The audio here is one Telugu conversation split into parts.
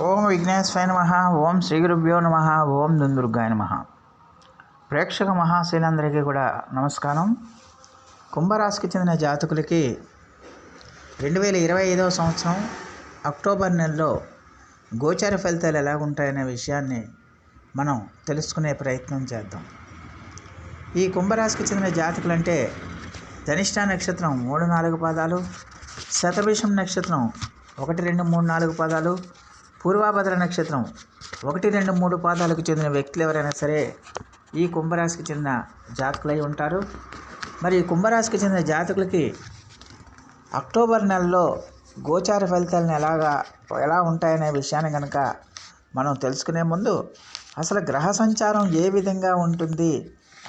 ఓం విఘ్నేశ్వరాయ నమ ఓం శ్రీ గురుభ్యో నమ ఓం దుందుర్గాయ నమ. ప్రేక్షక మహాశైలందరికీ కూడా నమస్కారం. కుంభరాశికి చెందిన జాతకులకి రెండు వేల ఇరవై ఐదవ సంవత్సరం అక్టోబర్ నెలలో గోచార ఫలితాలు ఎలా ఉంటాయనే విషయాన్ని మనం తెలుసుకునే ప్రయత్నం చేద్దాం. ఈ కుంభరాశికి చెందిన జాతకులు అంటే ధనిష్ట నక్షత్రం మూడు నాలుగు పాదాలు శతభిషం నక్షత్రం ఒకటి రెండు మూడు నాలుగు పాదాలు పూర్వాభద్ర నక్షత్రం. ఒకటి రెండు మూడు పాదాలకు చెందిన వ్యక్తులు ఎవరైనా సరే ఈ కుంభరాశికి చెందిన జాతకులై ఉంటారు. మరి ఈ కుంభరాశికి చెందిన జాతకులకి అక్టోబర్ నెలలో గోచార ఫలితాలను ఎలాగా ఎలా ఉంటాయనే విషయాన్ని కనుక మనం తెలుసుకునే ముందు అసలు గ్రహ సంచారం ఏ విధంగా ఉంటుంది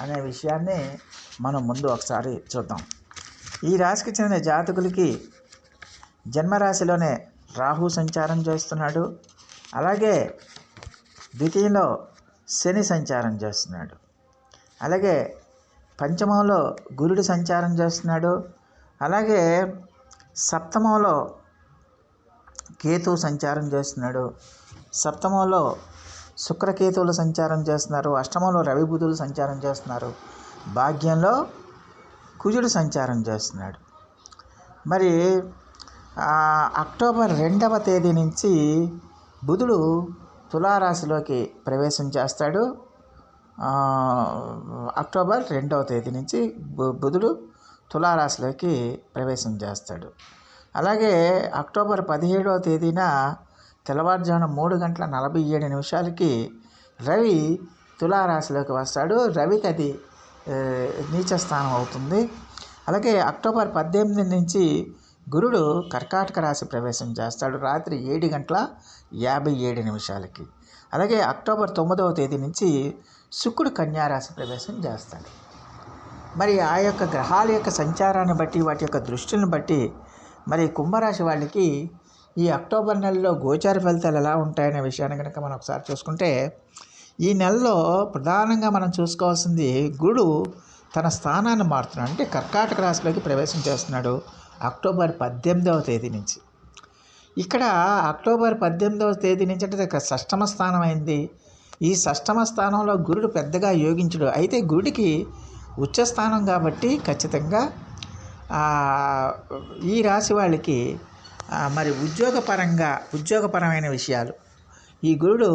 అనే విషయాన్ని మనం ముందు ఒకసారి చూద్దాం. ఈ రాశికి చెందిన జాతకులకి జన్మరాశిలోనే రాహు సంచారం చేస్తున్నాడు. అలాగే ద్వితీయంలో శని సంచారం చేస్తున్నాడు. అలాగే పంచమంలో గురుడు సంచారం చేస్తున్నాడు. అలాగే సప్తమంలో కేతు సంచారం చేస్తున్నాడు. సప్తమంలో శుక్రకేతువులు సంచారం చేస్తున్నారు. అష్టమంలో రవిబుధులు సంచారం చేస్తున్నారు. భాగ్యంలో కుజుడు సంచారం చేస్తున్నాడు. మరి అక్టోబర్ రెండవ తేదీ నుంచి బుధుడు తులారాశిలోకి ప్రవేశం చేస్తాడు. అక్టోబర్ రెండవ తేదీ నుంచి బు- బుధుడు తులారాశిలోకి ప్రవేశం చేస్తాడు. అలాగే అక్టోబర్ పదిహేడవ తేదీన తెల్లవారుజామున మూడు గంటల నలభై ఏడు నిమిషాలకి రవి తులారాశిలోకి వస్తాడు. రవికి అది నీచ స్థానం అవుతుంది. అలాగే అక్టోబర్ పద్దెనిమిది నుంచి గురుడు కర్కాటక రాశి ప్రవేశం చేస్తాడు రాత్రి ఏడు గంటల యాభై ఏడు నిమిషాలకి. అలాగే అక్టోబర్ తొమ్మిదవ తేదీ నుంచి శుక్రుడు కన్యారాశి ప్రవేశం చేస్తాడు. మరి ఆ యొక్క గ్రహాల యొక్క సంచారాన్ని బట్టి వాటి యొక్క దృష్టిని బట్టి మరి కుంభరాశి వాళ్ళకి ఈ అక్టోబర్ నెలలో గోచార ఫలితాలు ఎలా ఉంటాయనే విషయాన్ని కనుక మనం ఒకసారి చూసుకుంటే ఈ నెలలో ప్రధానంగా మనం చూసుకోవాల్సింది గురుడు తన స్థానాన్ని మారుతున్నాడు. అంటే కర్కాటక రాశిలోకి ప్రవేశం చేస్తున్నాడు. అక్టోబర్ పద్దెనిమిదవ తేదీ నుంచి. ఇక్కడ అక్టోబర్ పద్దెనిమిదవ తేదీ నుంచి అంటే ఇక్కడ షష్టమ స్థానం అయింది. ఈ షష్టమ స్థానంలో గురుడు పెద్దగా యోగించడు. అయితే గురుడికి ఉచ్చస్థానం కాబట్టి ఖచ్చితంగా ఈ రాశి వాళ్ళకి మరి ఉద్యోగపరంగా ఉద్యోగపరమైన విషయాలు. ఈ గురుడు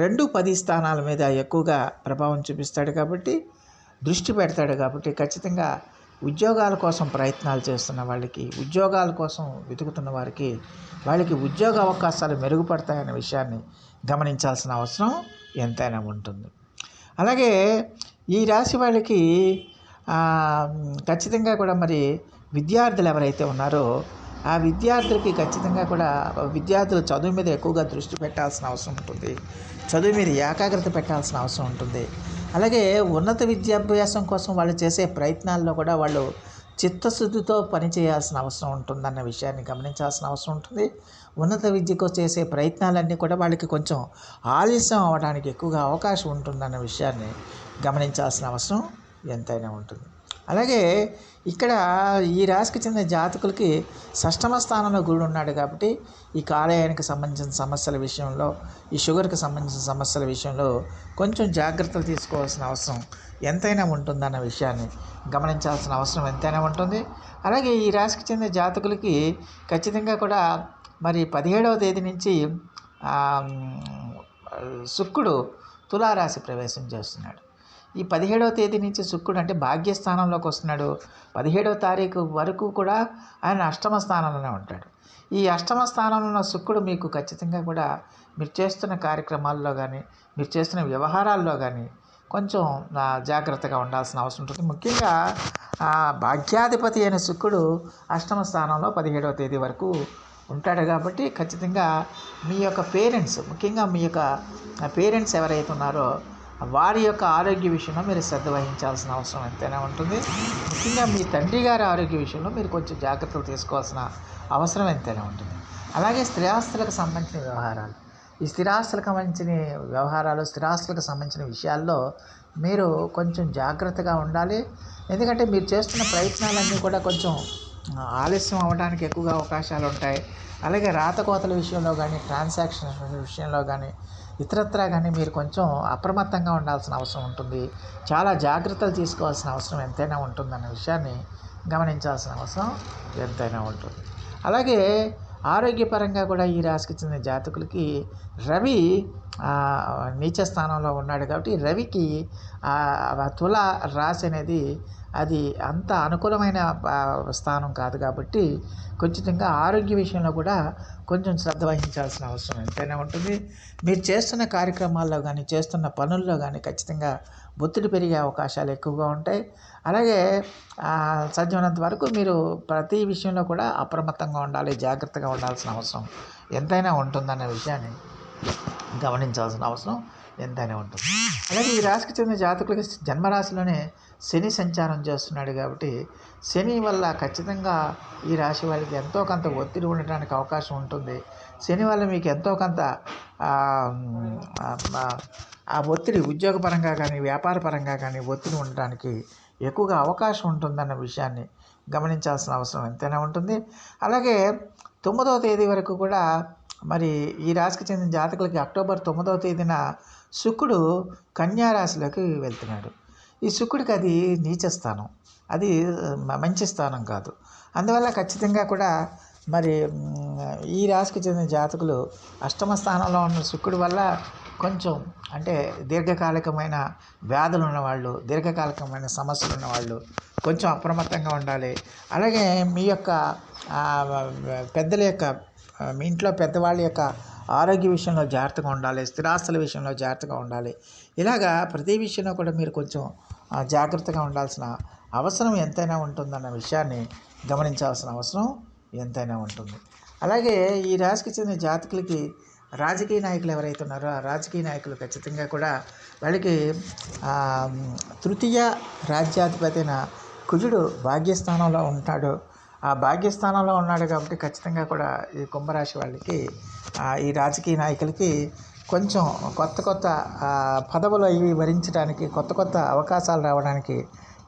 రెండు పది స్థానాల మీద ఎక్కువగా ప్రభావం చూపిస్తాడు కాబట్టి దృష్టి పెడతాడు కాబట్టి ఖచ్చితంగా ఉద్యోగాల కోసం ప్రయత్నాలు చేస్తున్న వాళ్ళకి ఉద్యోగాల కోసం వెతుకుతున్న వారికి వాళ్ళకి ఉద్యోగ అవకాశాలు మెరుగుపడతాయనే విషయాన్ని గమనించాల్సిన అవసరం ఎంతైనా ఉంటుంది. అలాగే ఈ రాశి వాళ్ళకి ఖచ్చితంగా కూడా మరి విద్యార్థులు ఎవరైతే ఉన్నారో ఆ విద్యార్థులకి ఖచ్చితంగా కూడా విద్యార్థులు చదువు మీద ఎక్కువగా దృష్టి పెట్టాల్సిన అవసరం ఉంటుంది. చదువు మీద ఏకాగ్రత పెట్టాల్సిన అవసరం ఉంటుంది. అలాగే ఉన్నత విద్యాభ్యాసం కోసం వాళ్ళు చేసే ప్రయత్నాల్లో కూడా వాళ్ళు చిత్తశుద్ధితో పనిచేయాల్సిన అవసరం ఉంటుందన్న విషయాన్ని గమనించాల్సిన అవసరం ఉంటుంది. ఉన్నత విద్యకు చేసే ప్రయత్నాలన్నీ కూడా వాళ్ళకి కొంచెం ఆలస్యం అవ్వడానికి ఎక్కువగా అవకాశం ఉంటుందన్న విషయాన్ని గమనించాల్సిన అవసరం ఎంతైనా ఉంటుంది. అలాగే ఇక్కడ ఈ రాశికి చెందిన జాతకులకి షష్టమ స్థానంలో గురుడు ఉన్నాడు కాబట్టి ఈ కాలేయానికి సంబంధించిన సమస్యల విషయంలో ఈ షుగర్కి సంబంధించిన సమస్యల విషయంలో కొంచెం జాగ్రత్తలు తీసుకోవాల్సిన అవసరం ఎంతైనా ఉంటుందన్న విషయాన్ని గమనించాల్సిన అవసరం ఎంతైనా ఉంటుంది. అలాగే ఈ రాశికి చెందిన జాతకులకి ఖచ్చితంగా కూడా మరి పదిహేడవ తేదీ నుంచి శుక్రుడు తులారాశి ప్రవేశం చేస్తున్నాడు. ఈ పదిహేడవ తేదీ నుంచి శుక్రుడు అంటే భాగ్యస్థానంలోకి వస్తున్నాడు. పదిహేడవ తారీఖు వరకు కూడా ఆయన అష్టమ స్థానంలోనే ఉంటాడు. ఈ అష్టమ స్థానంలో ఉన్న శుక్రుడు మీకు ఖచ్చితంగా కూడా మీరు చేస్తున్న కార్యక్రమాల్లో కానీ మీరు చేస్తున్న వ్యవహారాల్లో కానీ కొంచెం జాగ్రత్తగా ఉండాల్సిన అవసరం ఉంటుంది. ముఖ్యంగా భాగ్యాధిపతి అయిన శుక్రుడు అష్టమ స్థానంలో పదిహేడవ తేదీ వరకు ఉంటాడు కాబట్టి ఖచ్చితంగా మీ యొక్క పేరెంట్స్ ముఖ్యంగా మీ యొక్క పేరెంట్స్ ఎవరైతే ఉన్నారో వారి యొక్క ఆరోగ్య విషయంలో మీరు శ్రద్ధ వహించాల్సిన అవసరం ఎంతైనా ఉంటుంది. ముఖ్యంగా మీ తండ్రి గారి ఆరోగ్య విషయంలో మీరు కొంచెం జాగ్రత్తలు తీసుకోవాల్సిన అవసరం ఎంతైనా ఉంటుంది. అలాగే స్థిరాస్తులకు సంబంధించిన వ్యవహారాలు. ఈ స్థిరాస్తులకు సంబంధించిన వ్యవహారాలు స్థిరాస్తులకు సంబంధించిన విషయాల్లో మీరు కొంచెం జాగ్రత్తగా ఉండాలి. ఎందుకంటే మీరు చేస్తున్న ప్రయత్నాలన్నీ కూడా కొంచెం ఆలస్యం అవ్వడానికి ఎక్కువగా అవకాశాలు ఉంటాయి. అలాగే రాతకోతల విషయంలో కానీ ట్రాన్సాక్షన్ విషయంలో కానీ ఇతరత్రా కానీ మీరు కొంచెం అప్రమత్తంగా ఉండాల్సిన అవసరం ఉంటుంది. చాలా జాగ్రత్తలు తీసుకోవాల్సిన అవసరం ఎంతైనా ఉంటుందన్న విషయాన్ని గమనించాల్సిన అవసరం ఎంతైనా ఉంటుంది. అలాగే ఆరోగ్యపరంగా కూడా ఈ రాశికి చెందిన జాతకులకి రవి నీచ స్థానంలో ఉన్నాడు కాబట్టి రవికి తుల రాశి అనేది అది అంత అనుకూలమైన స్థానం కాదు కాబట్టి ఖచ్చితంగా ఆరోగ్య విషయంలో కూడా కొంచెం శ్రద్ధ వహించాల్సిన అవసరం ఎంతైనా ఉంటుంది. మీరు చేస్తున్న కార్యక్రమాల్లో కానీ చేస్తున్న పనుల్లో కానీ ఖచ్చితంగా ఒత్తిడి పెరిగే అవకాశాలు ఎక్కువగా ఉంటాయి. అలాగే సాధ్యమైనంత వరకు మీరు ప్రతి విషయంలో కూడా అప్రమత్తంగా ఉండాలి జాగ్రత్తగా ఉండాల్సిన అవసరం ఎంతైనా ఉంటుందనే విషయాన్ని గమనించాల్సిన అవసరం ఎంతైనా ఉంటుంది. అలాగే ఈ రాశికి చెందిన జాతకులకి జన్మరాశిలోనే శని సంచారం చేస్తున్నాడు కాబట్టి శని వల్ల ఖచ్చితంగా ఈ రాశి వాళ్ళకి ఎంతో కొంత ఒత్తిడి ఉండడానికి అవకాశం ఉంటుంది. శని వల్ల మీకు ఎంతో కొంత ఆ ఒత్తిడి ఉద్యోగపరంగా కానీ వ్యాపారపరంగా కానీ ఒత్తిడి ఉండడానికి ఎక్కువగా అవకాశం ఉంటుందన్న విషయాన్ని గమనించాల్సిన అవసరం ఎంతైనా ఉంటుంది. అలాగే తొమ్మిదవ తేదీ వరకు కూడా మరి ఈ రాశికి చెందిన జాతకులకి అక్టోబర్ తొమ్మిదవ తేదీన శుక్రుడు కన్యారాశిలోకి వెళ్తున్నాడు. ఈ శుక్రుడికి అది నీచ స్థానం. అది మంచి స్థానం కాదు. అందువల్ల ఖచ్చితంగా కూడా మరి ఈ రాశికి చెందిన జాతకులు అష్టమ స్థానంలో ఉన్న శుక్రుడి వల్ల కొంచెం అంటే దీర్ఘకాలికమైన వ్యాధులు ఉన్నవాళ్ళు దీర్ఘకాలికమైన సమస్యలు ఉన్నవాళ్ళు కొంచెం అప్రమత్తంగా ఉండాలి. అలాగే మీ యొక్క పెద్దల యొక్క మీ ఇంట్లో పెద్దవాళ్ళ యొక్క ఆరోగ్య విషయంలో జాగ్రత్తగా ఉండాలి స్థిరాస్తుల విషయంలో జాగ్రత్తగా ఉండాలి. ఇలాగా ప్రతి విషయంలో కూడా మీరు కొంచెం జాగ్రత్తగా ఉండాల్సిన అవసరం ఎంతైనా ఉంటుందన్న విషయాన్ని గమనించాల్సిన అవసరం ఎంతైనా ఉంటుంది. అలాగే ఈ రాశికి చెందిన జాతకులకి రాజకీయ నాయకులు ఎవరైతే ఉన్నారో ఆ రాజకీయ నాయకులు ఖచ్చితంగా కూడా వాళ్ళకి తృతీయ రాజ్యాధిపతి అయిన కుజుడు భాగ్యస్థానంలో ఉంటాడు. ఆ భాగ్యస్థానంలో ఉన్నాడు కాబట్టి ఖచ్చితంగా కూడా ఈ కుంభరాశి వాళ్ళకి ఈ రాజకీయ నాయకులకి కొంచెం కొత్త కొత్త పదవులు అవి వరించడానికి కొత్త కొత్త అవకాశాలు రావడానికి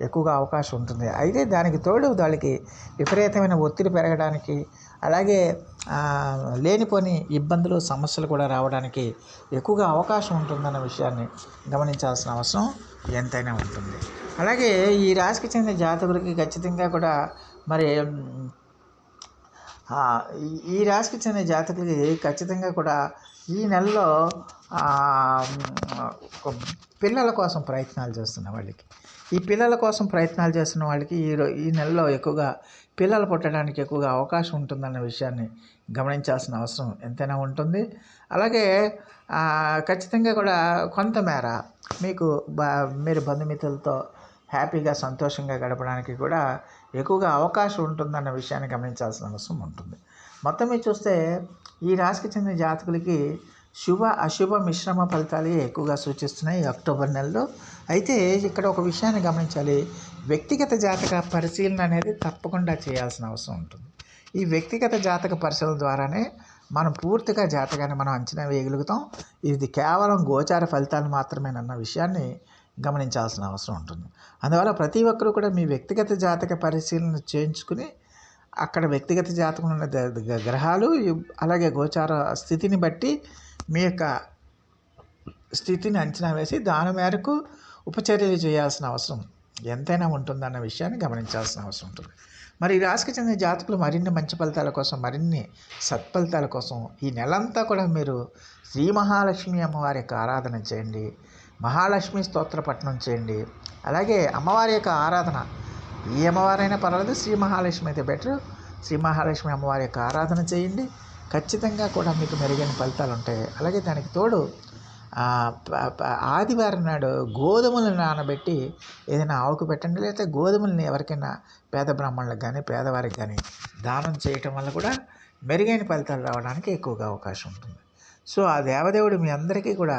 ఎక్కువగా అవకాశం ఉంటుంది. అయితే దానికి తోడు వాళ్ళకి విపరీతమైన ఒత్తిడి పెరగడానికి అలాగే లేనిపోని ఇబ్బందులు సమస్యలు కూడా రావడానికి ఎక్కువగా అవకాశం ఉంటుందన్న విషయాన్ని గమనించాల్సిన అవసరం ఎంతైనా ఉంటుంది. అలాగే ఈ రాశికి చెందిన జాతకులకి ఖచ్చితంగా కూడా మరి ఈ రాశికి చెందిన జాతకులకి ఖచ్చితంగా కూడా ఈ నెలలో పిల్లల కోసం ప్రయత్నాలు చేస్తున్న వాళ్ళకి. ఈ పిల్లల కోసం ప్రయత్నాలు చేస్తున్న వాళ్ళకి ఈ ఈ నెలలో ఎక్కువగా పిల్లలు పుట్టడానికి ఎక్కువగా అవకాశం ఉంటుందన్న విషయాన్ని గమనించాల్సిన అవసరం ఎంతైనా ఉంటుంది. అలాగే ఖచ్చితంగా కూడా కొంతమేర మీకు మీరు బంధుమిత్రులతో హ్యాపీగా సంతోషంగా గడపడానికి కూడా ఎక్కువగా అవకాశం ఉంటుందన్న విషయాన్ని గమనించాల్సిన అవసరం ఉంటుంది. మొత్తం మీద చూస్తే ఈ రాశికి చెందిన జాతకులకి శుభ అశుభ మిశ్రమ ఫలితాలు ఎక్కువగా సూచిస్తున్నాయి అక్టోబర్ నెలలో. అయితే ఇక్కడ ఒక విషయాన్ని గమనించాలి. వ్యక్తిగత జాతక పరిశీలన అనేది తప్పకుండా చేయాల్సిన అవసరం ఉంటుంది. ఈ వ్యక్తిగత జాతక పరిశీలన ద్వారానే మనం పూర్తిగా జాతకాన్ని మనం అంచనా వేయగలుగుతాం. ఇది కేవలం గోచార ఫలితాలు మాత్రమేనన్న విషయాన్ని గమనించాల్సిన అవసరం ఉంటుంది. అందువల్ల ప్రతి ఒక్కరూ కూడా మీ వ్యక్తిగత జాతక పరిశీలన చేయించుకుని అక్కడ వ్యక్తిగత జాతకం ఉన్న గ్రహాలు అలాగే గోచార స్థితిని బట్టి మీ యొక్క స్థితిని అంచనా వేసి దాని మేరకు ఉపచర్యలు చేయాల్సిన అవసరం ఎంతైనా ఉంటుందన్న విషయాన్ని గమనించాల్సిన అవసరం ఉంటుంది. మరి ఈ రాశికి చెందిన జాతకులు మరిన్ని మంచి ఫలితాల కోసం మరిన్ని సత్ఫలితాల కోసం ఈ నెలంతా కూడా మీరు శ్రీ మహాలక్ష్మి అమ్మవారి యొక్క ఆరాధన చేయండి మహాలక్ష్మి స్తోత్ర పఠనం చేయండి అలాగే అమ్మవారి యొక్క ఆరాధన ఏ అమ్మవారైనా పర్వాలేదు శ్రీ మహాలక్ష్మి అయితే బెటర్ శ్రీ మహాలక్ష్మి అమ్మవారి యొక్క ఆరాధన చేయండి. ఖచ్చితంగా కూడా మీకు మెరుగైన ఫలితాలు ఉంటాయి. అలాగే దానికి తోడు ఆదివారం నాడు గోధుమలు నానబెట్టి ఏదైనా ఆవుకు పెట్టండి. లేకపోతే గోధుమల్ని ఎవరికైనా పేద బ్రాహ్మణులకు కానీ పేదవారికి కానీ దానం చేయటం వల్ల కూడా మెరుగైన ఫలితాలు రావడానికి ఎక్కువగా అవకాశం ఉంటుంది. సో ఆ దేవదేవుడు మీ అందరికీ కూడా